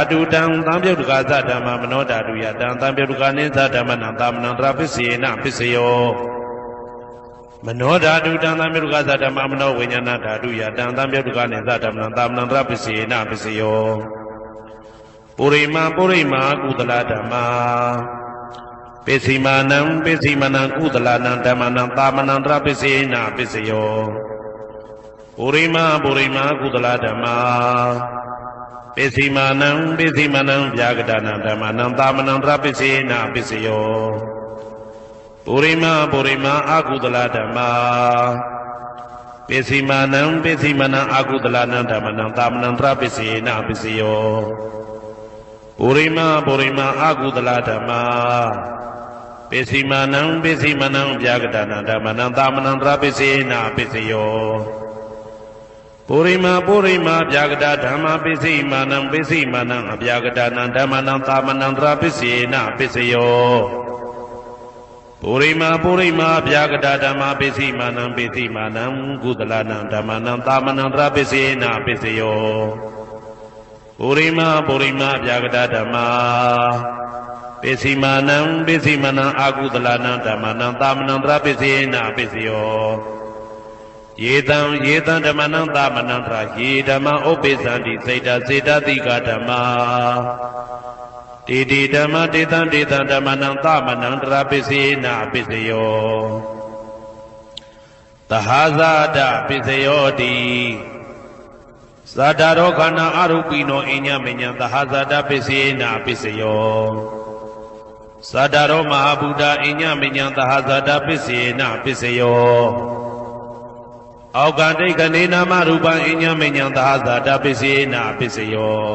အတုတံသံပြုတ်တကာသဓမ္မမနောဓာတုယတံသံပြုတ်တကာနိသဓမ္မနံသာမဏံတရာပစ္စေနပစ္စယောမနောဓာတုတံသံပြုတ်တကာသဓမ္မမနောဝိညာဏဓာတုယတံသံပြုတ်တကာနိသဓမ္မနံသာမဏံတရာပစ္စေနပစ္စယောပုရိမာပုရိမာကုသလဓမ္မာပိစိမာနံပိစိမနံကုသလနံဓမ္မနံသာမဏံတရာပစ္စေနပစ္စယောပုရိမာပုရိမာကုသလဓမ္မာ ပိစိမာနံပိစိမနံဗျာကတနာဓမ္မနံသာမဏံတရပိစေနာပိစယောပုရိမပုရိမအာကုသလဓမ္မာပိစိမာနံပိစိမနံအာကုသလနံဓမ္မနံသာမဏံတရပိစေနာပိစယောပုရိမပုရိမအာကုသလဓမ္မာပိစိမာနံပိစိမနံဗျာကတနာဓမ္မနံသာမဏံတရပိစေနာပိစယော ပုရိမာပုရိမာဗျာကတာဓမ္မပစ္စည်းမာနံပစ္စည်းမာနံအဗျာကတာနံဓမ္မနံသာမဏံသရာပစ္စေနပစ္စယောပုရိမာပုရိမာဗျာကတာဓမ္မပစ္စည်းမာနံပစ္စည်းမာနံကုသလနံဓမ္မနံသာမဏံသရာပစ္စေနပစ္စယောပုရိမာပုရိမာဗျာကတာဓမ္မပစ္စည်းမာနံပစ္စည်းမာနံအာကုသလနံဓမ္မနံသာမဏံသရာပစ္စေနပစ္စယော ယေတံယေတံဓမ္မနံသမနံထယေဓမ္မဥပ္ပိသန္တိစေတစေတတိကဓမ္မာတေတိဓမ္မတေတံတေတံဓမ္မနံသမနံတရပိစေနာပိစယောသဟာဇာတပိစယောတိဇာတာရောခန္ဓာအရုပိနောအညမညံသဟာဇာတပိစေနာပိစယောဇာတာရောမဟာဗုဒ္ဓအညမညံသဟာဇာတပိစေနာပိစယော အောက်ကတိတ်ကနေနာမရူပံအညမညံသာဇာတပစ္စေနာပစ္စယော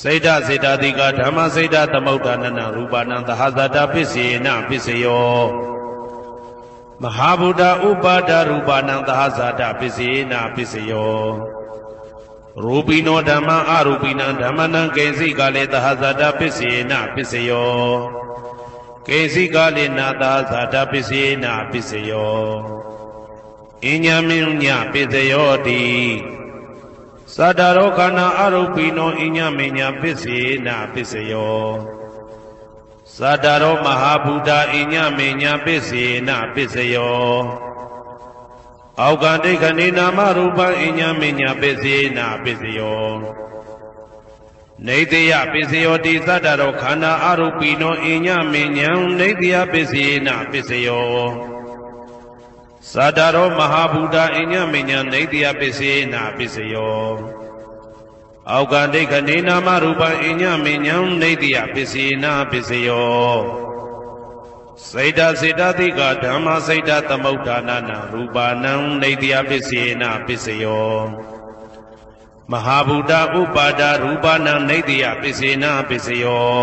စိတ်ဓစေတသိကဓမ္မစိတ်ဓသမုဋ္ဌာနနရူပနံသဟဇာတပစ္စေနာပစ္စယောမဟာဗုဒ္ဓဥပါဒရူပနံသဟဇာတပစ္စေနာပစ္စယောရူပိနောဓမ္မအရူပိနံဓမ္မနံကေစိကလေသဟဇာတပစ္စေနာပစ္စယောကေစိကလေနာသဟဇာတပစ္စေနာပစ္စယော အညမင်းညပိစယောတိသတ္တရောခန္ဓာအရုပိနောအညမင်းညပစ္စေနာပစ္စယောသတ္တရောမဟာဗုဒ္ဓအညမင်းညပစ္စေနာပစ္စယောအောက်ကတိခဏိနာမရူပံအညမင်းညပစ္စေနာပစ္စယောနေတယပစ္စယောတိသတ္တရောခန္ဓာအရုပိနောအညမင်းညံနေတယပစ္စေနာပစ္စယော သာတာရောမဟာဘူတာအညမညနေတယပစ္စေနာပစ္စယောအောက်ကဒိဋ္ဌနေနာမရူပံအညမညံနေတယပစ္စေနာပစ္စယောစေတစေတတိကဓမ္မစေတသမုဋ္ဌာနနာရူပနံနေတယပစ္စေနာပစ္စယောမဟာဘူတာဥပါဒရူပနံနေတယပစ္စေနာပစ္စယော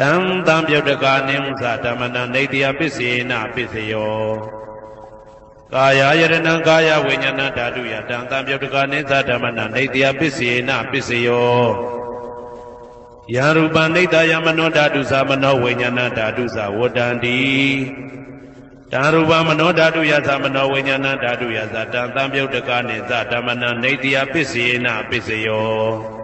တံတံပြုတ်တကာနိမသဓမ္မနံနေတယပစ္စေနပစ္စယောကာယယရဏံကာယဝိညာဏဓာတုယတံတံပြုတ်တကာနိသဓမ္မနံနေတယပစ္စေနပစ္စယောယရူပနိတယမနောဓာတုသမနောဝိညာဏဓာတုသဝတ္တန္တိတံရူပမနောဓာတုယသမနောဝိညာဏဓာတုယသတံတံပြုတ်တကာနိသဓမ္မနံနေတယပစ္စေနပစ္စယော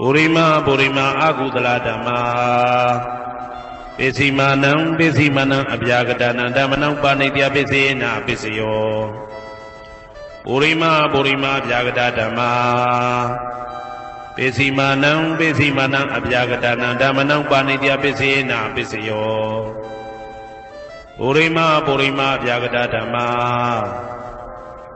ပုရိမပုရိမအကုသလဓမ္မာပိစီမာနံပိစီမနံအပြာကတနံဓမ္မနံဥပနိတ္တပစ္စေနာပစ္စယောပုရိမပုရိမအပြာကတဓမ္မာပိစီမာနံပိစီမာနံအပြာကတနံဓမ္မနံပါဏိတယပစ္စေနာပစ္စယောပုရိမပုရိမအပြာကတဓမ္မာ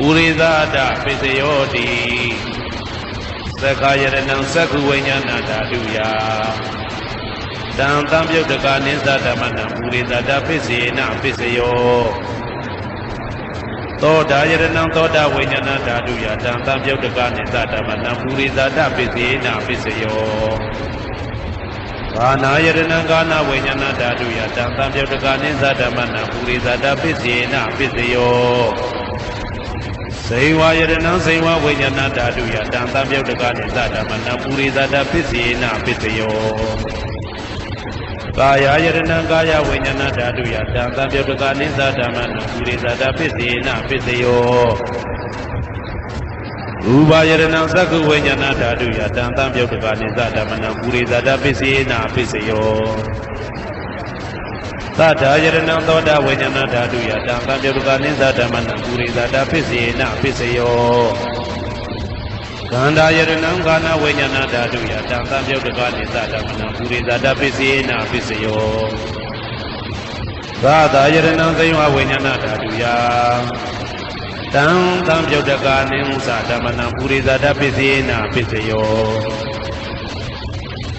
ဥရိသဒပစ္စယောတိသက္ခာယရဏံသက္ခုဝိညာဏဓာတုယတံတံပြုတ်တကနိသဓမ္မနံဥရိသဒပစ္စေနာပစ္စယောသောတာယရဏံသောတာဝိညာဏဓာတုယတံတံပြုတ်တကနိသဓမ္မနံပူရိဇာတပစ္စေနာပစ္စယောကာနာယရဏံကာနာဝိညာဏဓာတုယတံတံပြုတ်တကနိသဓမ္မနံပူရိဇာတပစ္စေနာပစ္စယော စေဝယရဏံစေဝဝိညာဏဓာတုယတံတံပြုတ်တကနိသဓမ္မနံပူရိဇာတပစ္စေနာပစ္စယောကာယယရဏံကာယဝိညာဏဓာတုယတံသံပြုတ်တကနိသဓမ္မနံပုရိသတာပစ္စေနပစ္စယောရူပယရဏံသက္ကုဝိညာဏဓာတုယတံသံပြုတ်တကနိသဓမ္မနံပုရိသတာပစ္စေနပစ္စယော သတ္တယရဏံသောတာဝိညာဏဓာတုယတံသံပြုတ်တကနိသဓမ္မနံပုရိသတာပစ္စေနပစ္စယောကန္တာယရဏံကာနဝိညာဏဓာတုယတံသံပြုတ်တကနိသဓမ္မနံပုရိသတာပစ္စေနပစ္စယောသာသာယရဏံသိဝဝိညာဏဓာတုယတံသံပြုတ်တကနိဥ္စဓမ္မနံပုရိသတာပစ္စေနပစ္စယော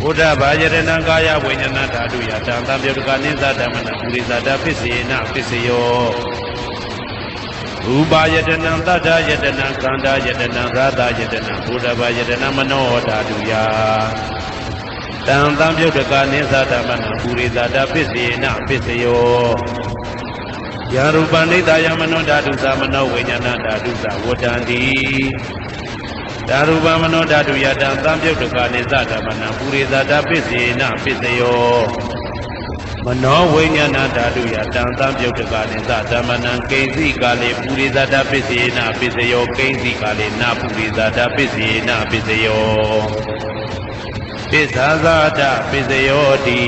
ဘုဒ္ဓဘာယရဏံကာယဝိညာဏဓာတုယတံသံပြုတ်တကနိသဓမ္မနံပုရိသတာပစ္စေနပစ္စယောရူပယတနံတတ္ထယတနံကန္တာယတနံရာသယတနံဘုဒ္ဓဘာယတနံမနောဓာတုယတံသံပြုတ်တကနိသဓမ္မနံပုရိသတာပစ္စေနပစ္စယောယာရူပနိတယမနောဓာတုသမနောဝိညာဏဓာတုသဝတ္တန္တိ ဓာရူပမနောဓာတုယတံသံပြုတ်တကနိသဓမ္မနံပုရိသတာပစ္စေနပစ္စယောမနောဝိညာဏဓာတုယတံသံပြုတ်တကနိသဓမ္မနံကိဉ္စီကာလေပုရိသတာပစ္စေနပစ္စယောကိဉ္စီကာလေနပုရိသတာပစ္စေနပစ္စယောပစ္ဆာဇာတပစ္စယောတိ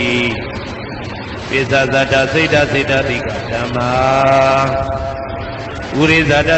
ပိစ္ဆာဇာတစိတ်တစိတ်တတိကဓမ္မာဥရိဇာတ